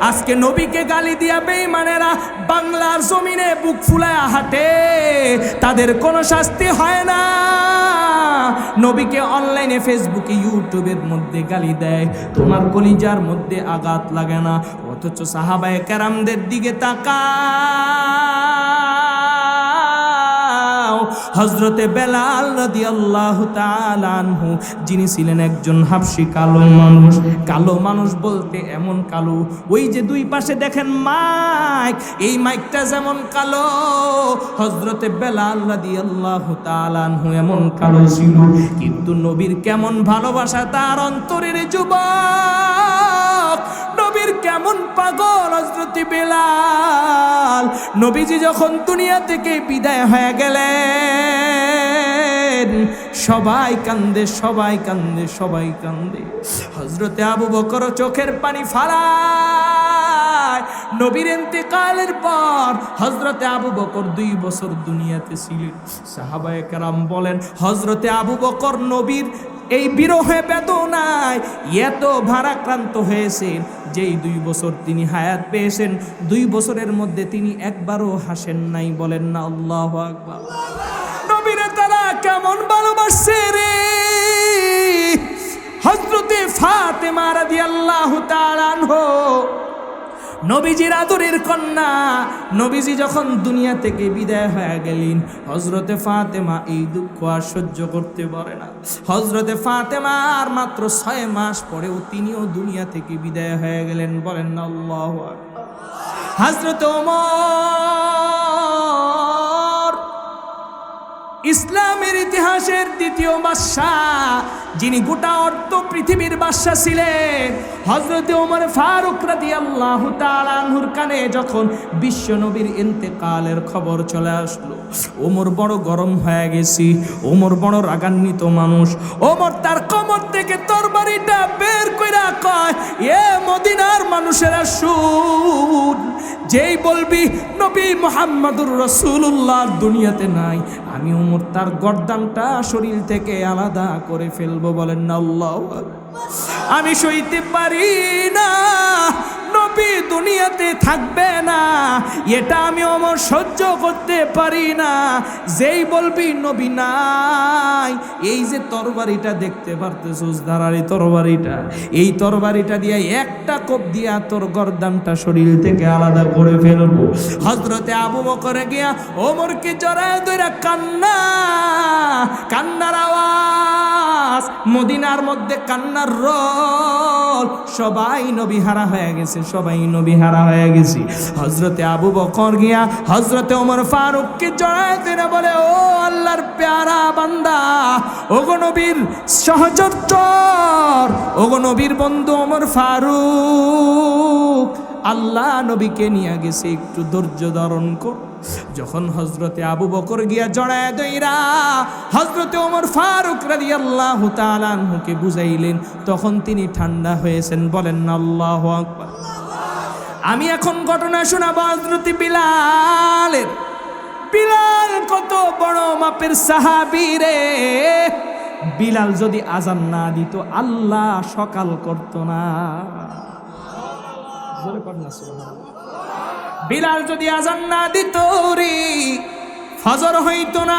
আজকে নবীকে গালি দিয়া বেঈমানেরা বাংলার জমিনে বুক ফুলায় হাঁটে। তাদের কোনো শাস্তি হয় না। নবীকে অনলাইনে ফেসবুকে, ইউটিউবের মধ্যে গালি দেয়। তোমার কলিজার মধ্যে আঘাত লাগে না। অথচ সাহাবায়ে ক্যারামদের দিকে তাকাও হজরতে বেলাল রাদিয়াল্লাহু তাআলা আনহু, যিনি ছিলেন একজন হাবশী কালো মানুষ। কালো মানুষ বলতে এমন কালো, ওই যে দুই পাশে দেখেন মাইক, এই মাইকটা যেমন কালো হজরতে বেলাল রাদিয়াল্লাহু তাআলা আনহু এমন কালো ছিল। কিন্তু নবীর কেমন ভালোবাসা, তার অন্তরের যুবক কেমন পাগল হজরত বেলাল? নবীজি যখন দুনিয়া থেকে বিদায় হয়ে গেলেন, সবাই কান্দে সবাই কান্দে সবাই কান্দে। হজরতে আবু বকর চোখের পানি ফালায়। নবীর ইন্তেকালের পর হজরতে আবু বকর দুই বছর দুনিয়াতে ছিলেন। সাহাবায়ে কেরাম বলেন হজরতে আবু বকর নবীর এই বিরহে বেদনায় এত ভারাক্রান্ত হয়েছেন, যেই দুই বছর তিনি হায়াত পেয়েছেন, দুই বছরের মধ্যে তিনি একবারও হাসেন নাই বলেন না, আল্লাহ নবীরে তারা কেমন ভালোবাসছে রে? হজরতে ফাতে ফাতেমা রাদিয়াল্লাহু তাআলা আনহু নবীজির আদরের কন্যা। নবীজি যখন দুনিয়া থেকে বিদায় হয়ে গেলেন হজরতে ফাতেমা এই দুঃখ আর সহ্য করতে পারে না। হজরতে ফাতেমা আর মাত্র ছয় মাস পরেও তিনিও দুনিয়া থেকে বিদায় হয়ে গেলেন, বলেন আল্লাহ হজরত ওমর ইসলামের ইতিহাসের দ্বিতীয় বাদশাহ, যিনি গোটা অর্থ পৃথিবীর বাদশাহ ছিলেন হজরত ওমর ফারুক রাদি আল্লাহ তালানহুর কানে যখন বিশ্ব নবীর ইন্তেকালের খবর চলে আসলো, ওমর বড় গরম হয়ে গেছি, ওমর বড় রাগান্বিত মানুষ, ওমর তার কমর থেকে তোর বাড়িটা বের কইরা কয়, এ মদিনার মানুষেরা শুন, যেই বলবি নবী মোহাম্মদুর রসুল্লাহ দুনিয়াতে নাই, আমি উমর তার গরদানটা শরীর থেকে আলাদা করে ফেলব বলেন না আল্লাহ আমি সইতে পারি না নবী দুনিয়াতে থাকবে না। এটা আমি অমর সহ্য করতে পারি না। যেই বলবি নবী নাই। এই যে তরবারিটা দেখতে পারতেছিস ধারারি তরবারিটা। এই তরবারিটা দিয়ে একটা কোপ দিয়া তোর গর্দানটা শরীর থেকে আলাদা করে ফেলব। হজরতে আবু বকরে গিয়া ওমরকে জড়ায় ধরে কান্না। কান্নার আওয়াজ, মদিনার মধ্যে কান্নার রোল। সবাই নবী হারা হয়ে গেছে সবাই নবী হারা হয়ে গেছে। হজরতে আবু বকর গিয়া হজরতে ওমর ফারুককে বলে, ও আল্লাহর প্যারা বান্দা নবীর নবীর বন্ধু ওমর ফারুক, আল্লাহ নবীকে নিয়ে গেছে, একটু ধৈর্য ধারণ কর। যখন হজরতে আবু বকর গিয়া জড়ায় দইরা হজরতে ওমর ফারুক রাদি আল্লাহ তালানহুকে বুঝাইলেন, তখন তিনি ঠান্ডা হয়েছেন, বলেন, আল্লাহ আকবার। আমি এখন ঘটনা শোনাবো হজরতে বিলালের। বিলাল কত বড় মাপের সাহাবি রে। বিলাল যদি আজান না দিত, আল্লাহ সকাল করতো না। বিলাল যদি আজান না দিত রে, ফজর হইতো না।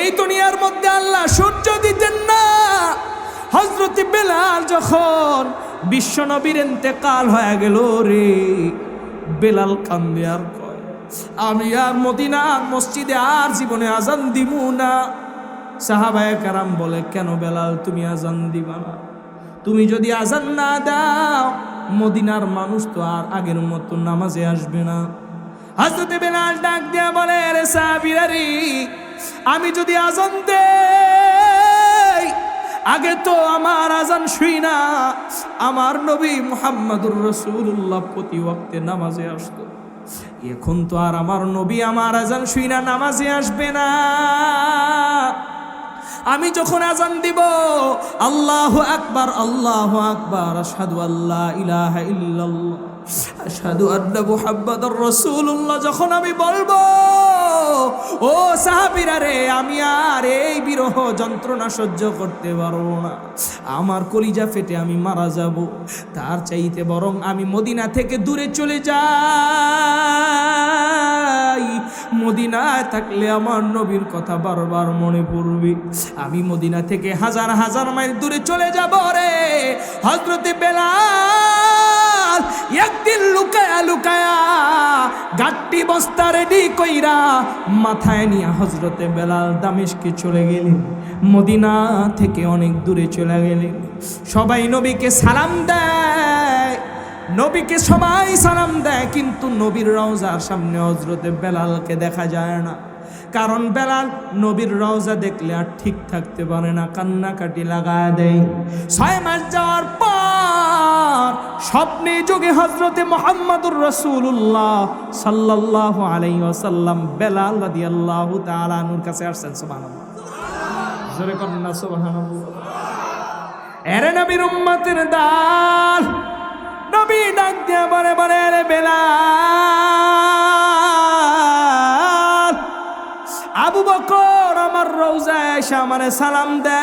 এই দুনিয়ার মধ্যে আল্লাহ সূর্য দিতেন না। হজরত বেলাল যখন বিশ্ব নবীর এতেকাল হয়ে গেল রে। বেলাল কান্দে আর কয়, আমি আর মদিনার মসজিদে আর জীবনে আজান দিমু না। সাহাবায়ে কারাম বলে, কেন বেলাল, তুমি আজান দিবা না? তুমি যদি আজান না দাও, মদিনার মানুষ তো আর আগের মতো নামাজে আসবে না। হাজরতে বেলাল ডাক দিয়া বলে রে সাহাবিরারি আমি যদি আজান দেই আগে তো আমার আজান শুই না, আমার নবী মুহাম্মদুর রসুল্লাহ প্রতি ওয়াক্তে নামাজে আসতো। এখন তো আর আমার নবী আমার আজান শুই না, নামাজে আসবে না। আমি যখন আজান দিব, আল্লাহ আকবার আল্লাহ আকবার, আশহাদু আল্লাহ ইলাহা ইল্লাল্লাহ, আশহাদু আন্না মুহাম্মাদার রাসূলুল্লাহ, যখন আমি বলব ও সাহাবিরা রে, আমি আর এই বিরহ যন্ত্রণা সহ্য করতে পারব না। আমার কলিজা ফেটে আমি মারা যাব। তার চাইতে বরং আমি মদিনা থেকে দূরে চলে যাই। মদিনায় থাকলে আমার নবীর কথা বারবার মনে পড়বে। আমি মদিনা থেকে হাজার হাজার মাইল দূরে চলে যাব রে। হজরতে বেলাল একদিন লুকায়া লুকায়া গাট্টি বস্তা রেডি কইরা মাথায় নিয়ে হজরতে বেলাল দামেশকে চলে গেলেন। মদিনা থেকে অনেক দূরে চলে গেলেন। সবাই নবীকে সালাম দেয়, নবীকে সবাই সালাম দেয়, কিন্তু নবীর রওজার সামনে হজরতে বেলালকে দেখা যায় না। কারণ বেলাল নবীর রওজা দেখলে আর ঠিক থাকতে পারে না, কান্নাকাটি লাগায় দেয়। ছয় মাস যাওয়ার পর স্বপ্নে যোগে হজরতে মোহাম্মদুর রসুল্লাহ সাল্লাল্লাহু আলাইহি ওয়াসাল্লাম বেলাল রাদিয়াল্লাহু তাআলা আনহুর কাছে আসছেন, সুবহানাল্লাহ। জোরে করেন না সুবহানাল্লাহ। এরে নবীর উম্মতের দাল। নবী ডাক দিয়া বলে বলে রে বেলাল, আবু বকর আমার রোজায় এসে আমারে সালাম দেয়।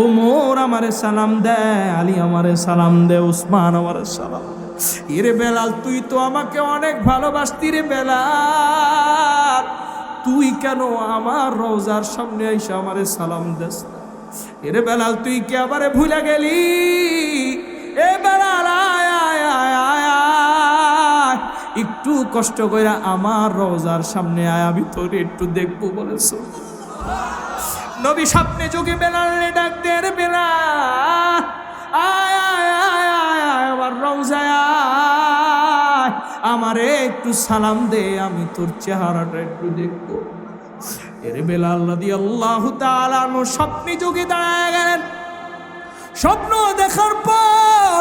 উমর আমারে সালাম দে, আলী আমারে সালাম দে, উসমান আমারে সালাম। ইরে বেলাল, তুই তো আমাকে অনেক ভালোবাসতি রে বেলাল তুই কেন আমার রোজার সামনে এসে আমারে সালাম দেস? এরে বেলাল, তুই কে আবারে ভুলে গেলি এ বেলাল, আয় আয় আয়। একটু কষ্ট কইরা আমার রোজার সামনে আয়, আমি একটু দেখব বলেছ নবী স্বপ্নে যোগে বেলাল ডাক দে রে বেলাল আয় আয় আয় আয় আয়, আমার আমারে একটু সালাম দে, আমি তোর চেহারাটা একটু দেখব। এর বেলাল রাদি আল্লাহ তালানো স্বপ্নে যোগে দাঁড়ায় গেলেন। স্বপ্ন দেখার পর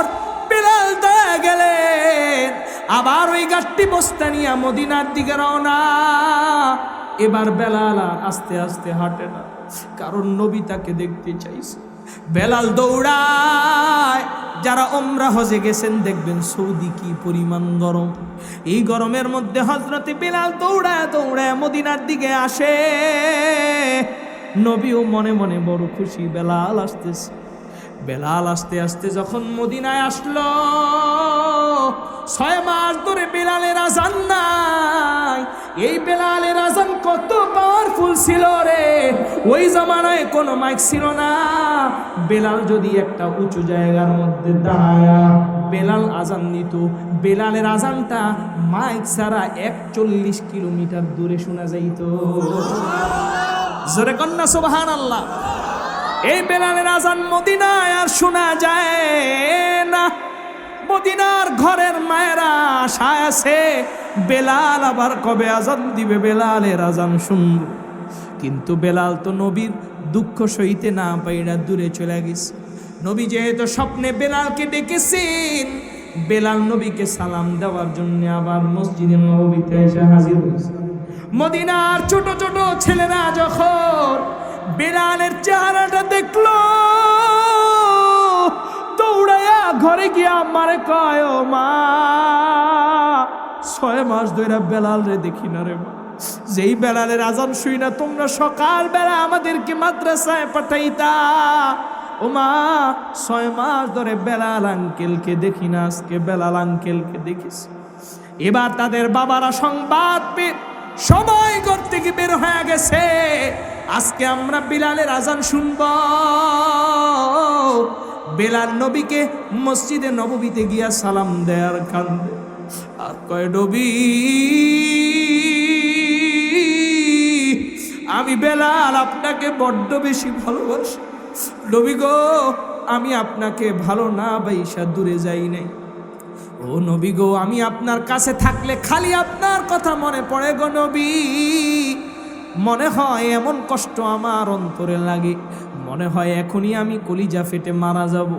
বেলাল দাঁড়ায় গেলেন। আবার ওই গাছটি বস্তা নিয়ে মদিনার দিকে রওনা। এবার বেলাল আর আস্তে আস্তে হাঁটে না, কারণ নবী তাকে দেখতে চাইছে। বেলাল দৌড়ায়, যারা ওমরা হজে গেছেন, দেখবেন সৌদি কি পরিমাণ গরম। এই গরমের মধ্যে হজরতে বেলাল দৌড়ায় দৌড়ায় মদিনার দিকে আসে। নবীও মনে মনে বড় খুশি বেলাল আসতেছে। বেলাল আস্তে আস্তে যখন মদিনায় আসলো, ছয় মাস ধরে বেলালের আজান নাই। এই বেলালের আজান কত পাওয়ারফুল ছিল রে। ওই জামানায় কোনো মাইক ছিল না। বেলাল যদি একটা উঁচু জায়গার মধ্যে দাঁড়ায় বেলাল আজান নিত, বেলালের আজানটা মাইক ছাড়া একচল্লিশ কিলোমিটার দূরে শোনা যাইত। জোরে কন্যা সুবাহান আল্লাহ এই বেলালের আজান মদিনায় আর শোনা যায় না। মদিনার ঘরের মায়েরা আশায় আছে, বেলাল আবার কবে আজান দিবে? বেলালের আজান শুনব। কিন্তু বেলাল তো নবীর দুঃখ সইতে না পাইরা দূরে চলে গেছে। নবী যেহেতু স্বপ্নে বেলালকে ডেকেছেন, বেলাল নবীকে সালাম দেওয়ার জন্য আবার মসজিদে নবীতে এসে হাজির হয়েছে। মদিনার ছোট ছোট ছেলেরা যখন বেলালের চেহারাটা দেখল। দৌড়াইয়া ঘরে গিয়া আমারে কয় মা, ছয় মাস ধরে বেলাল রে দেখি না রে মা। যেই বেলালের আজান শুই না, তোমরা সকাল বেলা আমাদেরকে মাদ্রাসায় পাঠাইতা। ও মা, ছয় মাস ধরে বেলাল আঙ্কেলকে দেখি না, আজকে বেলাল আঙ্কেলকে দেখিস এবার তাদের বাবারা সংবাদ পেয়ে সবাই ঘর থেকে বের হয়ে গেছে। আজকে আমরা বিলালের আজান শুনব। বেলাল নবীকে মসজিদে নববীতে গিয়া সালাম দেয়ার কান্দে। আর কয়, নবী, আমি বেলাল আপনাকে বড্ড বেশি ভালোবাসি। নবী গো, আমি আপনাকে ভালো না বাইসা দূরে যাই নাই। ও নবী গো, আমি আপনার কাছে থাকলে খালি আপনার কথা মনে পড়ে গো নবী। মনে হয় এমন কষ্ট আমার অন্তরে লাগে। মনে হয় এখনই আমি কলিজা ফেটে মারা যাব।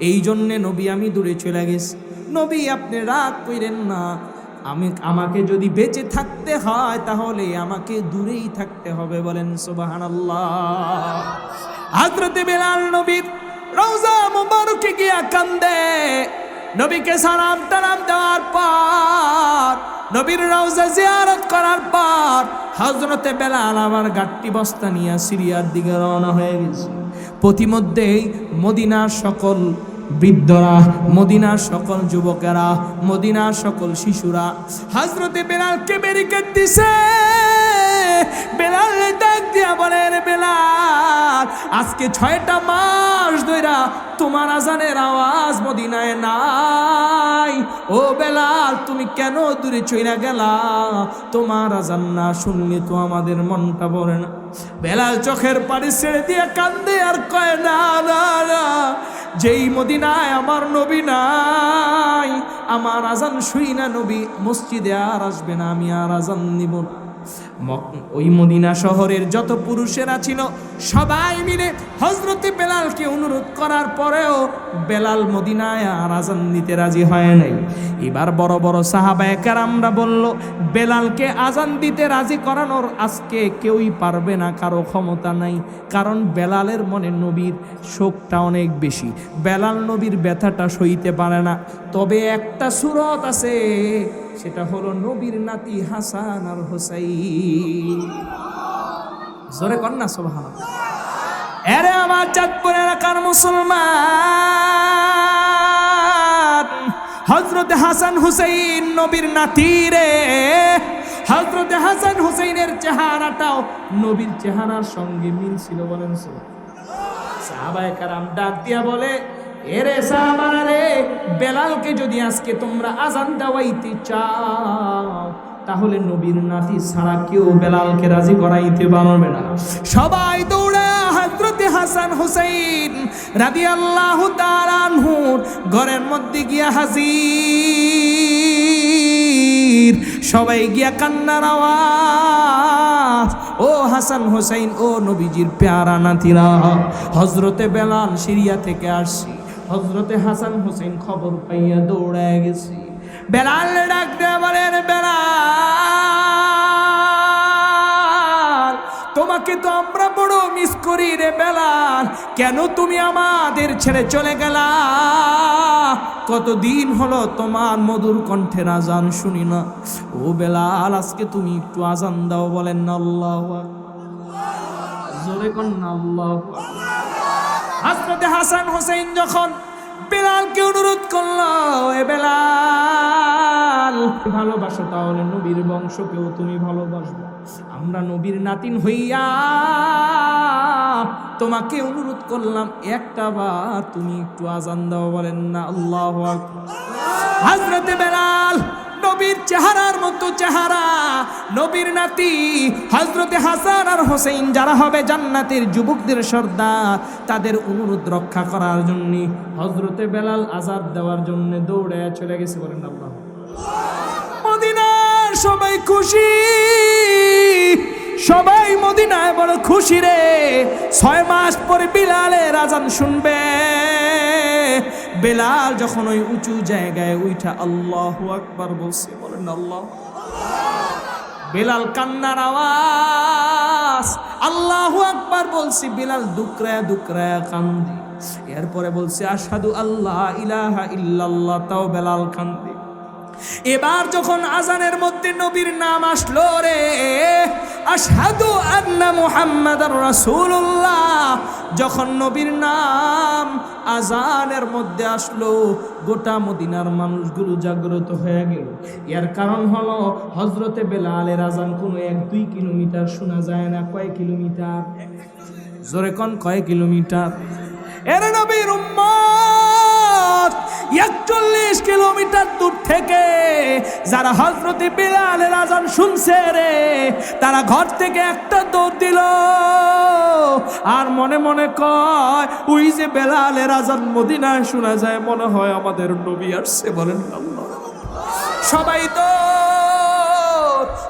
এই জন্যে নবী আমি দূরে চলে গেছি। নবী, আপনি রাগ কইরেন না। আমি, আমাকে যদি বেঁচে থাকতে হয়, তাহলে আমাকে দূরেই থাকতে হবে বলেন সুবাহান হাজরতে বেলাল নবীর রওজা মুবারকে গিয়া কান্দে। নবীকে সালাম টালাম দেওয়ার পর, নবীর রওজা জিয়ারত করার পর হজরতে বেলাল আবার গাট্টি বস্তা নিয়ে সিরিয়ার দিকে রওনা হয়ে গেছে। প্রতিমধ্যেই মদিনার সকল বৃদ্ধরা, মদিনার সকল যুবকেরা, মদিনার সকল শিশুরা হজরতে বেলালকে ব্যারিকেড দিছে। বেলাল ডাক দিয়া বলে বেলাল, আজকে ছয়টা মাস ধইরা তোমার আজানের আওয়াজ মদিনায় নাই। ও বেলাল, তুমি কেন দূরে চইরা গেলা? তোমার আজান না শুনলে তো আমাদের মনটা ভরে না। বেলাল চোখের পানি ছেড়ে দিয়ে কান্দে আর কয়, না না না, যেই মদিনায় আমার নবী নাই, আমার আজান শুই না নবী, মসজিদে আর আসবে না, আমি আর আজান নিব না। ওই মদিনা শহরের যত পুরুষেরা ছিল, সবাই মিলে হজরতে বেলালকে অনুরোধ করার পরেও বেলাল মদিনায় আর আজান দিতে রাজি হয় নাই। এবার বড় বড় সাহাবায় কারামরা বলল, বেলালকে আজান দিতে রাজি করানোর আজকে কেউই পারবে না, কারও ক্ষমতা নাই। কারণ বেলালের মনে নবীর শোকটা অনেক বেশি। বেলাল নবীর ব্যথাটা সইতে পারে না। তবে একটা সুরত আছে সেটা হলো নবীর নাতি হাসান আর হোসাইন। জোরে কর না সোভান এরে আমার চাঁদপুর এলাকার মুসলমান হজরত হাসান হুসাইন নবীর নাতি রে। হজরত হাসান হুসাইনের চেহারাটাও নবীর চেহারার সঙ্গে মিল ছিল বলেন সাহাবায়ে কারাম ডাক দিয়া বলে এরে সাহাবারা রে বেলালকে যদি আজকে তোমরা আজান দেওয়াইতে চাও, তাহলে নবীর নাতি ছাড়া কেউ বেলালকে রাজি করাইতে পারবে না। সবাই দৌড়ে হজরতে হাসান হুসাইন রাদি আল্লাহ তালানহুর ঘরের মধ্যে গিয়া হাজির। সবাই গিয়া কান্নার আওয়াজ। ও হাসান হোসাইন, ও নবীজির পেয়ারা নাতিরা হজরতে বেলাল সিরিয়া থেকে আসছি। হজরতে হাসান হোসেন খবর পাইয়া দৌড়ায় গেছি। বেলাল ডাক দেয়া বলেন, বেলাল, তোমাকে তো আমরা বড় মিস করি রে বেলাল। কেন তুমি আমাদের ছেড়ে চলে গেলা? কতদিন হলো তোমার মধুর কণ্ঠের আজান শুনি না। ও বেলাল, আজকে তুমি একটু আজান দাও বলেন, আল্লাহ জোরে কন না, আল্লাহ হাসরতে হাসান হোসেন যখন বেলালকে অনুরোধ করল, এ বেলাল, ভালোবাসো তাহলে নবীর বংশকেও তুমি ভালোবাসবে। আমরা নবীর নাতিন হইয়া তোমাকে অনুরোধ করলাম, একটা বার তুমি একটু আজান দাও বলেন না, আল্লাহ হাজরতে বেলাল নবীর চেহারার মতো চেহারা। নবীর নাতি হজরতে হাসান আর হোসেন যারা হবে জান্নাতের যুবকদের সর্দার তাদের অনুরোধ রক্ষা করার জন্য হজরতে বেলাল আজাদ দেওয়ার জন্য দৌড়ে চলে গেছে বলেন আল্লাহ। মদিনার সবাই খুশি, সবাই মদিনায় বড় খুশি রে। ছয় মাস পরে বিলালের আজান শুনবে বেলাল যখন ওই উঁচু জায়গায় উইঠা আল্লাহ আকবার বলছে, বলেন আল্লাহ। বেলাল কান্নার আওয়াজ, আল্লাহ আকবার বলছি, বেলাল দুকরা দুকরা কান্দি। এরপরে বলছে আসাদু আল্লাহ ইলাহা ইল্লাল্লাহ, তাও বেলাল কান্দি। এবার যখন আজানের মধ্যে নবীর নাম আসলো রে, আশহাদু আন্না মুহাম্মাদার রাসূলুল্লাহ, যখন নবীর নাম আজানের মধ্যে আসলো, গোটা মদিনার মানুষগুলো জাগ্রত হয়ে গেল। এর কারণ হলো হজরতে বেলালের আজান কোনো এক দুই কিলোমিটার শোনা যায় না, কয় কিলোমিটার? জোরে কন, কয় কিলোমিটার? এর নবীর উম্মত! একচল্লিশ কিলোমিটার দূর থেকে যারা হজরতি বিলালের আজান শুনছে রে, তারা ঘর থেকে একটা দৌড় দিল। আর মনে মনে কয়, ওই যে বেলালের আজান মদিনায় শোনা যায়, মনে হয় আমাদের নবী আসছে বলেন সবাই তো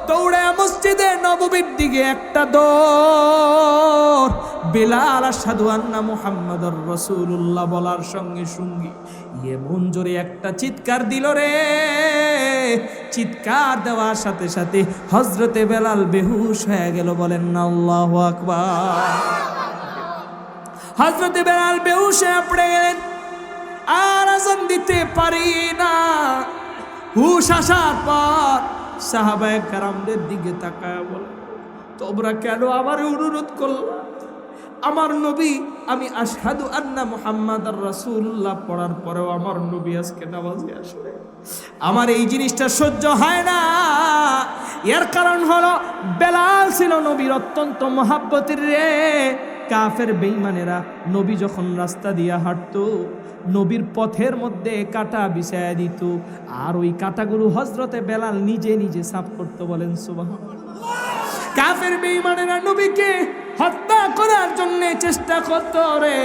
দৌড়ে মসজিদে নববীর দিকে একটা দৌড়। বেলাল সাধু আন্না মুহাম্মদর রসুল্লাহ বলার সঙ্গে সঙ্গে এমন জোরে একটা চিৎকার দিল রে। চিৎকার দেওয়ার সাথে সাথে হজরতে বেলাল বেহুশ হয়ে গেল, বলেন না আল্লাহ আকবার। হজরতে বেলাল বেহুশ হয়ে পড়ে গেলেন। আর দিতে পারি না। হুশ আসার পর সাহাবায়ে কারামদের দিকে তাকায় বলে, তোমরা কেন আমার অনুরোধ করলা? আমার নবী, আমি আশহাদু আন্না মুহাম্মদ রাসূলুল্লাহ। পড়ার পরেও আমার নবী আজকে নামাজে আসলে। আমার এই জিনিসটা সহ্য হয় না। এর কারণ হলো, বেলাল ছিল নবীর অত্যন্ত মহাব্বতের রে। কাফের বেইমানেরা নবী যখন রাস্তা দিয়া হাঁটতো, নবীর পথের মধ্যে কাটা বিছায়া দিত। আর ওই কাটাগুলো হজরতে বেলাল নিজে নিজে সাফ করতে, বলেন সুবাহ কাফের বেইমানেরা নবীকে হত্যা করার জন্য চেষ্টা করত রে।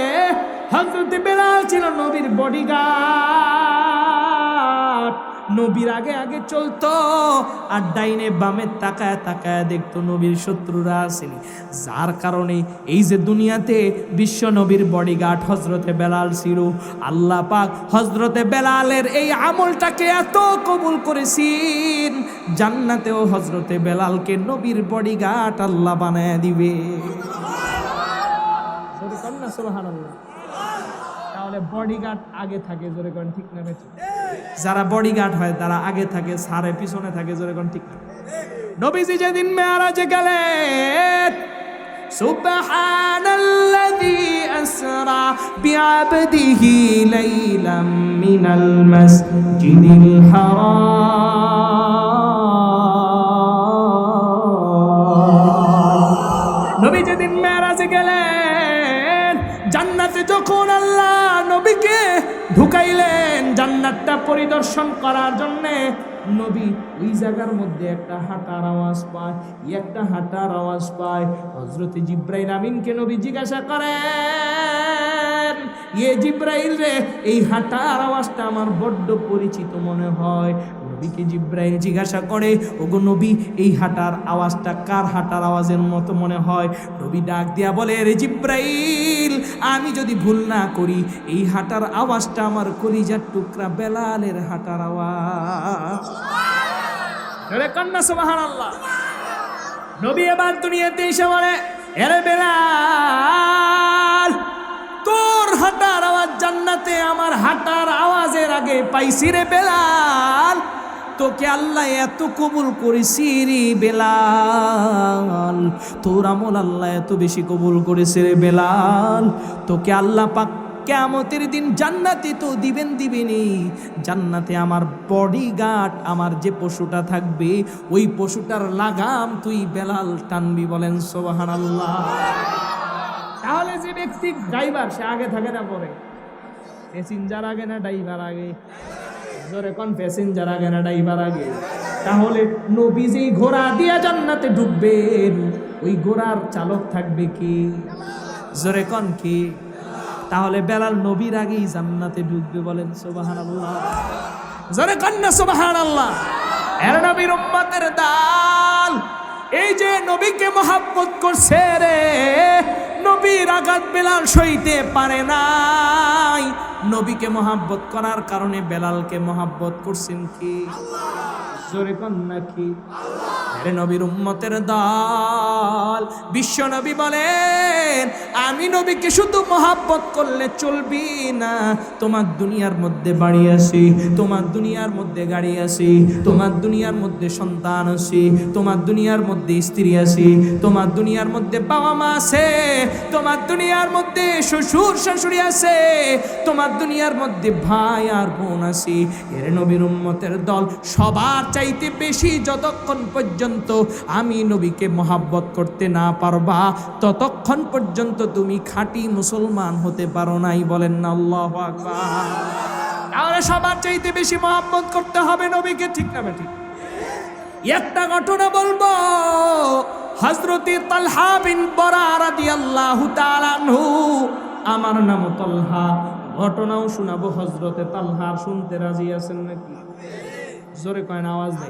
হযরত বেলাল ছিল নবীর বডিগার্ড নবীর আগে আগে চলতো, আর ডাইনে বামে তাকায় তাকায় দেখতো নবীর শত্রুরা আসেনি যার কারণে এই যে দুনিয়াতে বিশ্ব নবীর বডিগার্ড হজরতে বেলাল ছিল, আল্লাহ পাক হজরতে বেলালের এই আমলটাকে এত কবুল করেছেন, জান্নাতেও হজরতে বেলালকে নবীর বডিগার্ড আল্লাহ বানায় দিবে। তাহলে বডিগার্ড আগে থাকে, জোরে কোন, ঠিক না? যারা বডিগার্ড হয় তারা আগে থাকে সারে পিছনে থাকে জোরে কোন ঠিক না নবীজি যেদিন মেয়ারাজে গেলেন سبحان الذي أسرى بعبده ليلا من المسجد الحرام জান্নাতটা পরিদর্শন করার জন্যে নবী ওই জায়গার মধ্যে একটা হাঁটার আওয়াজ পায় একটা হাঁটার আওয়াজ পায়। হজরতে জিব্রাইল আমিনকে নবী জিজ্ঞাসা করে ইয়ে জিব্রাইল রে, এই হাঁটার আওয়াজটা আমার বড্ড পরিচিত মনে হয়। নবীকে জিব্রাইল জিজ্ঞাসা করে, ওগো নবী, এই হাঁটার আওয়াজটা কার হাঁটার আওয়াজের মতো মনে হয়? নবী ডাক দিয়া বলে, রে জিব্রাইল, আমি যদি ভুল না করি, এই হাঁটার আওয়াজটা আমার কলিজার টুকরা বেলালের হাঁটার আওয়াজ। জোরে কন্যা সুবাহান আল্লাহ নবী এবার দুনিয়াতে এসে বলে, এরে বেলাল, তোর হাঁটার আওয়াজ জান্নাতে আমার হাঁটার আওয়াজের আগে পাইছি রে বেলাল। তোকে আল্লাহ এত কবুল করেছি রে বেলাল। তোর আমল আল্লাহ এত বেশি কবুল করেছে রে বেলাল। তোকে আল্লাহ পাক কেমতের দিন জান্নাতে তো দিবেন দিবেনি। জান্নাতে আমার বডিগার্ড আমার যে পশুটা থাকবে, ওই পশুটার লাগাম তুই বেলাল টানবি বলেন সোবাহান আল্লাহ তাহলে যে ব্যক্তি ড্রাইভার, সে আগে থাকে না পরে। প্যাসেঞ্জার আগে না, ড্রাইভার আগে। জোরে কোন প্যাসেঞ্জার আগে না আগে, তাহলে নবী যেই ঘোড়া দিয়া জান্নাতে ঢুকবেন ওই ঘোড়ার চালক থাকবে কি? জোরে কোন কি? তাহলে বেলাল নবীর আগেই জান্নাতে ঢুকবে বলেন সোবাহান আল্লাহ জোরে কন্যা সোবাহান আল্লাহ এর নবীর উম্মতের দাল, এই যে নবীকে মহাব্বত করছে রে নবীর আঘাত বেলাল সইতে পারে নাই। নবীকে মহাব্বত করার কারণে বেলালকে মহাব্বত করছেন কি? জোরে কন্যা কি নবীর উম্মতের দল। বিশ্ব নবী বলেন, আমি নবীকে শুধু মহাব্বত করলে চলবি না। তোমার দুনিয়ার মধ্যে বাড়ি আসি তোমার দুনিয়ার মধ্যে গাড়ি আসি তোমার দুনিয়ার মধ্যে সন্তান আসি তোমার দুনিয়ার মধ্যে স্ত্রী আসি তোমার দুনিয়ার মধ্যে বাবা মা আছে, তোমার দুনিয়ার মধ্যে শ্বশুর, শাশুড়ি আছে, তোমার দুনিয়ার মধ্যে ভাই আর বোন আছি। এর নবীর উম্মতের দল, সবার চাইতে বেশি যতক্ষণ পর্যন্ত আমি নবীকে মহাব্বত করতে না পারবা, ততক্ষণ পর্যন্ত তুমি খাঁটি মুসলমান হতে পারো নাই বলেন না, আল্লাহ তাহলে সবার চাইতে বেশি মহাব্বত করতে হবে নবীকে, ঠিক না ঠিক একটা ঘটনা বলব হজরতি তালহা বিন বরা রাদিয়াল্লাহু তাআলা আনহু, আমার নাম তালহা, ঘটনাও শোনাবো হজরতে তালহার শুনতে রাজি আছেন নাকি? জোরে কয় না আওয়াজ নাই